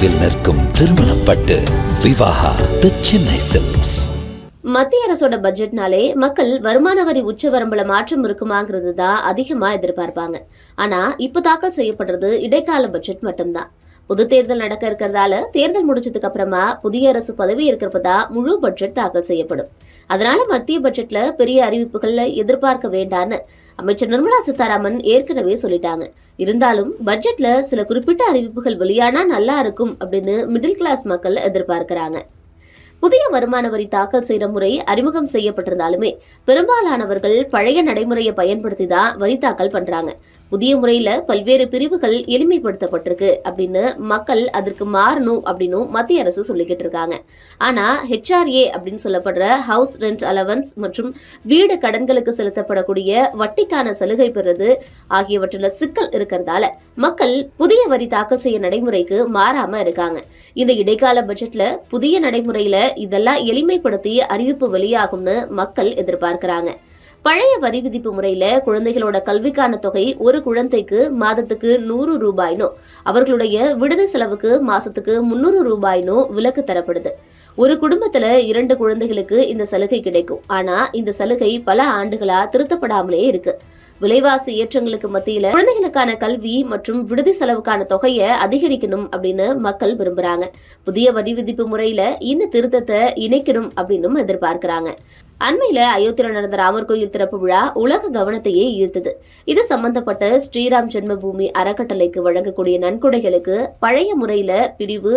நினைவில் நிற்கும் திருமணப்பட்டு விவாகா தி சென்னை சில்க்ஸ் மத்திய அரசோட பட்ஜெட்னாலே மக்கள் வருமான வரி உச்சவரம்புல மாற்றம் இருக்குமாங்கிறது தான் அதிகமா எதிர்பார்ப்பாங்க. ஆனா இப்ப தாக்கல் செய்யப்படுறது இடைக்கால பட்ஜெட் மட்டும்தான். பொது தேர்தல் நடக்க இருக்கிறதால தேர்தல் முடிச்சதுக்கு அப்புறமா புதிய அரசு பதவி இருக்கிறப்பதா முழு பட்ஜெட் தாக்கல் செய்யப்படும். அதனால மத்திய பட்ஜெட்ல பெரிய அறிவிப்புகள்ல எதிர்பார்க்க வேண்டான்னு அமைச்சர் நிர்மலா சீதாராமன் ஏற்கனவே சொல்லிட்டாங்க. இருந்தாலும் பட்ஜெட்ல சில குறிப்பிட்ட அறிவிப்புகள் வெளியானா நல்லா இருக்கும் அப்படின்னு மிடில் கிளாஸ் மக்கள் எதிர்பார்க்கிறாங்க. புதிய வருமான வரி தாக்கல் செய்கிற முறை அறிமுகம் செய்யப்பட்டிருந்தாலுமே பெரும்பாலானவர்கள் பழைய நடைமுறையை பயன்படுத்தி தான் வரி தாக்கல் பண்றாங்க. புதிய முறையில பல்வேறு பிரிவுகள் எளிமைப்படுத்தப்பட்டிருக்கு அப்படின்னு மக்கள் அதற்கு மாறணும் அப்படின்னும் மத்திய அரசு சொல்லிக்கிட்டு இருக்காங்க. ஆனா ஹெச்ஆர்ஏ அப்படின்னு சொல்லப்படுற ஹவுஸ் ரெண்ட் அலவன்ஸ் மற்றும் வீடு கடன்களுக்கு செலுத்தப்படக்கூடிய வட்டிக்கான சலுகை பெறுறது ஆகியவற்றில் சிக்கல் இருக்கிறதால மக்கள் புதிய வரி தாக்கல் செய்ய நடைமுறைக்கு மாறாம இருக்காங்க. இந்த இடைக்கால பட்ஜெட்ல புதிய நடைமுறையில இதெல்லாம் எளிமைப்படுத்தி அறிவிப்பு வெளியாகும்னு மக்கள் எதிர்பார்க்கிறாங்க. பழைய வரி விதிப்பு முறையில குழந்தைகளோட கல்விக்கான தொகை ஒரு குழந்தைக்கு மாதத்துக்கு நூறு ரூபாய்னோ அவர்களுடைய விடுதி செலவுக்கு மாசத்துக்கு முன்னூறு ரூபாயினோ விலக்கு தரப்படுது. ஒரு குடும்பத்துல இரண்டு குழந்தைகளுக்கு இந்த சலுகை கிடைக்கும். ஆனா இந்த சலுகை பல ஆண்டுகளா திருத்தப்படாமலே இருக்கு. விலைவாசி ஏற்றங்களுக்கு மத்தியில குழந்தைகளுக்கான கல்வி மற்றும் விடுதி செலவுக்கான தொகையை அதிகரிக்கணும் அப்படின்னு மக்கள் விரும்புறாங்க. புதிய வரி விதிப்பு முறையில இந்த திருத்தத்தை இணைக்கணும் அப்படின்னும் எதிர்பார்க்கிறாங்க. அண்மையில அயோத்தியில நடந்த ராமர் கோயில் திறப்பு விழா உலக கவனத்தையே ஈர்த்தது. இது சம்பந்தப்பட்ட ஸ்ரீராம் ஜென்மபூமி அறக்கட்டளைக்கு வழங்கக்கூடிய நன்கொடைகளுக்கு பழைய முறையில பிரிவு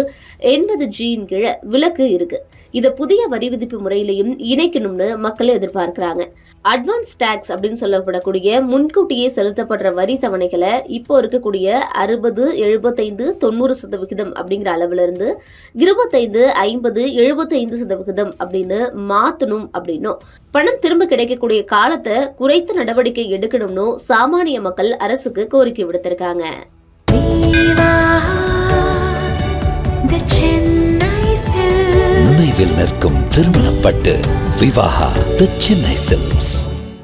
எண்பது ஜியின் கீழ விலக்கு இருக்கு. இதை புதிய வரி விதிப்பு முறையிலையும் இணைக்கணும்னு மக்கள் எதிர்பார்க்கிறாங்க. அட்வான்ஸ் டாக்ஸ் அப்படின்னு சொல்லப்படக்கூடிய முன்கூட்டியே செலுத்தப்படுற வரி தவணைகளை இப்போ இருக்கக்கூடிய அறுபது எழுபத்தைந்து தொண்ணூறு சதவிகிதம் அப்படிங்கிற அளவுல இருந்து இருபத்தைந்து ஐம்பது எழுபத்தைந்து சதவிகிதம் அப்படின்னு மாத்தணும் அப்படின்னும். பணம் திரும்ப கிடைக்கக்கூடிய காலத்தை குறைத்து நடவடிக்கை எடுக்கணும்னு சாமானிய மக்கள் அரசுக்கு கோரிக்கை விடுத்திருக்காங்க. நினைவில் நிற்கும் திருமணப்பட்டு விவாகா தி சென்னை சில்க்ஸ்